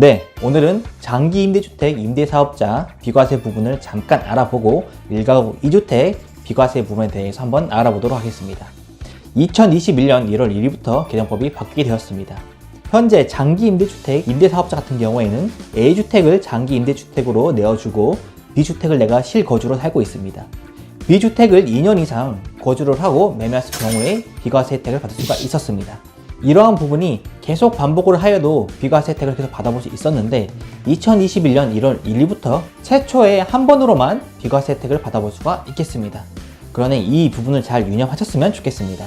네, 오늘은 장기 임대주택 임대사업자 비과세 부분을 잠깐 알아보고 1가구 2주택 비과세 부분에 대해서 한번 알아보도록 하겠습니다. 2021년 1월 1일부터 개정법이 바뀌게 되었습니다. 현재 장기 임대주택 임대사업자 같은 경우에는 A주택을 장기 임대주택으로 내어주고 B주택을 내가 실거주로 살고 있습니다. B주택을 2년 이상 거주를 하고 매매했을 경우에 비과세 혜택을 받을 수가 있었습니다. 이러한 부분이 계속 반복을 하여도 비과세 혜택을 계속 받아볼 수 있었는데 2021년 1월 1일부터 최초에 한 번으로만 비과세 혜택을 받아볼 수가 있겠습니다. 그러니 이 부분을 잘 유념하셨으면 좋겠습니다.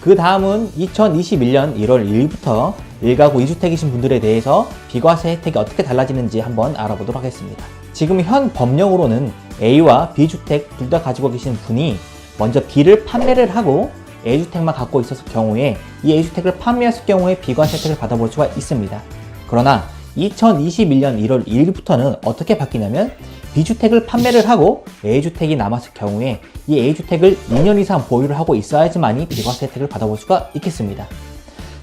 그 다음은 2021년 1월 1일부터 1가구 2주택이신 분들에 대해서 비과세 혜택이 어떻게 달라지는지 한번 알아보도록 하겠습니다. 지금 현 법령으로는 A와 B주택 둘 다 가지고 계신 분이 먼저 B를 판매를 하고 A주택만 갖고 있었을 경우에 이 A주택을 판매했을 경우에 비과세 혜택을 받아볼 수가 있습니다. 그러나 2021년 1월 1일부터는 어떻게 바뀌냐면 B주택을 판매를 하고 A주택이 남았을 경우에 이 A주택을 2년 이상 보유를 하고 있어야지만이 비과세 혜택을 받아볼 수가 있겠습니다.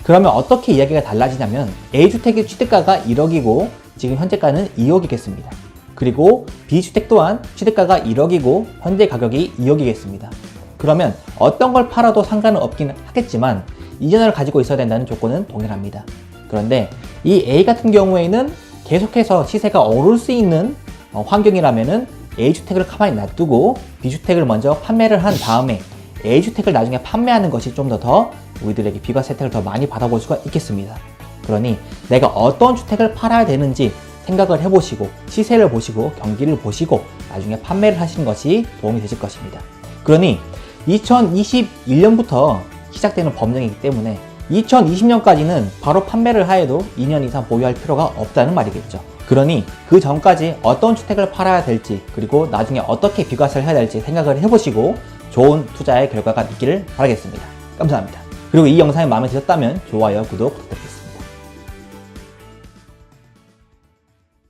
그러면 어떻게 이야기가 달라지냐면 A주택의 취득가가 1억이고 지금 현재가는 2억이겠습니다. 그리고 B주택 또한 취득가가 1억이고 현재 가격이 2억이겠습니다. 그러면 어떤 걸 팔아도 상관은 없긴 하겠지만 이전을 가지고 있어야 된다는 조건은 동일합니다. 그런데 이 A 같은 경우에는 계속해서 시세가 오를 수 있는 어, 환경이라면은 A주택을 가만히 놔두고 B주택을 먼저 판매를 한 다음에 A주택을 나중에 판매하는 것이 좀더더 우리들에게 비과세 혜택을 더 많이 받아볼 수가 있겠습니다. 그러니 내가 어떤 주택을 팔아야 되는지 생각을 해보시고 시세를 보시고 경기를 보시고 나중에 판매를 하시는 것이 도움이 되실 것입니다. 그러니 2021년부터 시작되는 법령이기 때문에 2020년까지는 바로 판매를 하여도 2년 이상 보유할 필요가 없다는 말이겠죠. 그러니 그 전까지 어떤 주택을 팔아야 될지 그리고 나중에 어떻게 비과세를 해야 될지 생각을 해보시고 좋은 투자의 결과가 있기를 바라겠습니다. 감사합니다. 그리고 이 영상이 마음에 드셨다면 좋아요, 구독 부탁드리겠습니다.